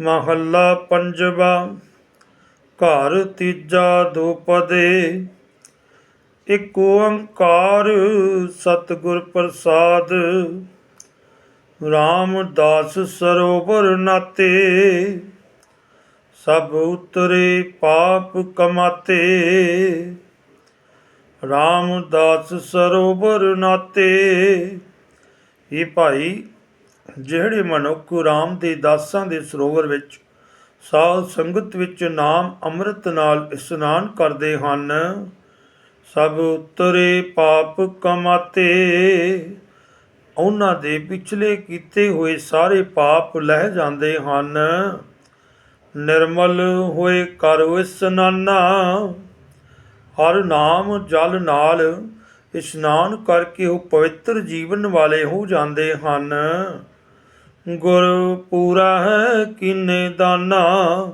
ਮਹੱਲਾ ਪੰਜਵਾ, ਘਰ ਤੀਜਾ ਦੋਪਦੇ ਇਕ ਓੰਕਾਰ ਸਤਿਗੁਰ ਪ੍ਰਸਾਦ, ਰਾਮਦਾਸ ਸਰੋਵਰ ਨਾਤੇ। ਸਭ ਉਤਰੇ ਪਾਪ ਕਮਾਤੇ। ਰਾਮਦਾਸ ਸਰੋਵਰ ਨਾਤੇ। ਇਹ ਭਾਈ ਜਿਹੜੇ ਮਨੁੱਖ ਰਾਮ ਦੇ ਦਾਸਾਂ ਦੇ ਸਰੋਵਰ ਵਿੱਚ ਸਾਧ ਸੰਗਤ ਵਿੱਚ ਨਾਮ ਅੰਮ੍ਰਿਤ ਨਾਲ ਇਸ਼ਨਾਨ ਕਰਦੇ ਹਨ, ਸਭ ਉਤਰੇ ਪਾਪ ਕਮਾਤੇ। ਉਹਨਾਂ ਦੇ ਪਿਛਲੇ ਕੀਤੇ ਹੋਏ ਸਾਰੇ ਪਾਪ ਲਹਿ ਜਾਂਦੇ ਹਨ। ਨਿਰਮਲ ਹੋਏ ਕਰ ਇਸਨਾਨਾ, ਹਰ ਨਾਮ ਜਲ ਨਾਲ ਇਸ਼ਨਾਨ ਕਰਕੇ ਉਹ ਪਵਿੱਤਰ ਜੀਵਨ ਵਾਲੇ ਹੋ ਜਾਂਦੇ ਹਨ। ਗੁਰ ਪੂਰਾ ਹੈ ਕਿਨੇ ਦਾਨਾ?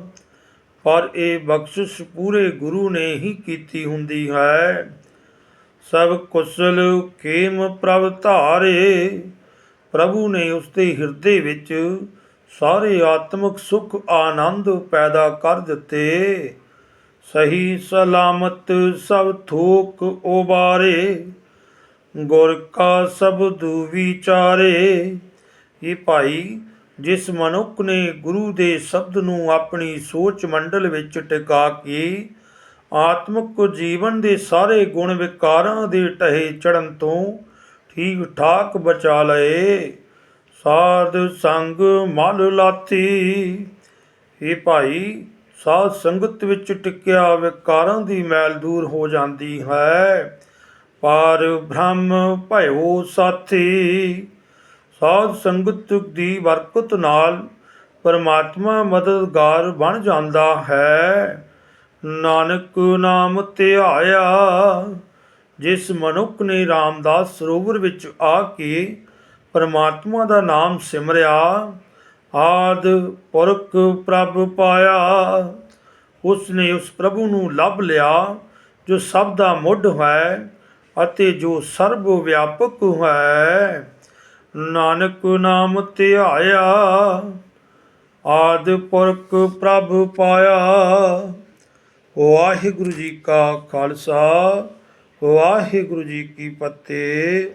ਪਰ ਇਹ ਬਖਸ਼ਿਸ਼ ਪੂਰੇ ਗੁਰੂ ਨੇ ਹੀ ਕੀਤੀ ਹੁੰਦੀ ਹੈ। ਸਭ ਕੁਸਲ ਖੇਮ ਪ੍ਰਭ ਧਾਰੇ। ਪ੍ਰਭੂ ਨੇ ਉਸਦੇ ਹਿਰਦੇ ਵਿੱਚ ਸਾਰੇ ਆਤਮਿਕ ਸੁਖ ਆਨੰਦ ਪੈਦਾ ਕਰ ਦਿੱਤੇ। ਸਹੀ ਸਲਾਮਤ ਸਭ ਥੋਕ ਉਬਾਰੇ। ਗੁਰ ਕਾ ਸ਼ਬਦ ਵਿਚਾਰੇ। ਇਹ ਭਾਈ, ਜਿਸ ਮਨੁੱਖ ਨੇ ਗੁਰੂ ਦੇ ਸ਼ਬਦ ਨੂੰ ਆਪਣੀ ਸੋਚ ਮੰਡਲ ਵਿੱਚ ਟਿਕਾ ਕੇ ਆਤਮਿਕ ਜੀਵਨ ਦੇ ਸਾਰੇ ਗੁਣ ਵਿਕਾਰਾਂ ਦੇ ਟਹੇ ਚੜਨ ਤੋਂ ਠੀਕ ਠਾਕ ਬਚਾ ਲਏ। ਸਾਧ ਸੰਗ ਮਲ ਲਾਤੀ ਇਹ ਭਾਈ, ਸਾਧ ਸੰਗਤ ਵਿੱਚ ਟਿਕਿਆ ਵਿਕਾਰਾਂ ਦੀ ਮੈਲ ਦੂਰ ਹੋ ਜਾਂਦੀ ਹੈ। ਪਰ ਬ੍ਰਹਮ ਭਇਓ ਸਾਥੀ। ਸਾਧ ਸੰਗਤ ਦੀ ਬਰਕਤ ਨਾਲ ਪਰਮਾਤਮਾ ਮਦਦਗਾਰ ਬਣ ਜਾਂਦਾ ਹੈ। ਨਾਨਕ ਨਾਮ ਧਿਆਇਆ, ਜਿਸ ਮਨੁੱਖ ਨੇ ਰਾਮਦਾਸ ਸਰੋਵਰ ਵਿੱਚ ਆ ਕੇ ਪਰਮਾਤਮਾ ਦਾ ਨਾਮ ਸਿਮਰਿਆ, ਆਦ ਪੁਰਖ ਪ੍ਰਭ ਪਾਇਆ। ਉਸ ਨੇ ਉਸ ਪ੍ਰਭੂ ਨੂੰ ਲੱਭ ਲਿਆ, ਜੋ ਸਭ ਦਾ ਮੁੱਢ ਹੈ ਅਤੇ ਜੋ ਸਰਬ ਵਿਆਪਕ ਹੈ। ਨਾਨਕ ਨਾਮ ਧਿਆਇਆ, ਆਦ ਪੁਰਖ ਪ੍ਰਭ ਪਾਇਆ। ਵਾਹਿਗੁਰੂ ਜੀ ਕਾ ਖਾਲਸਾ, ਵਾਹਿਗੁਰੂ ਜੀ ਕੀ ਫਤਿਹ।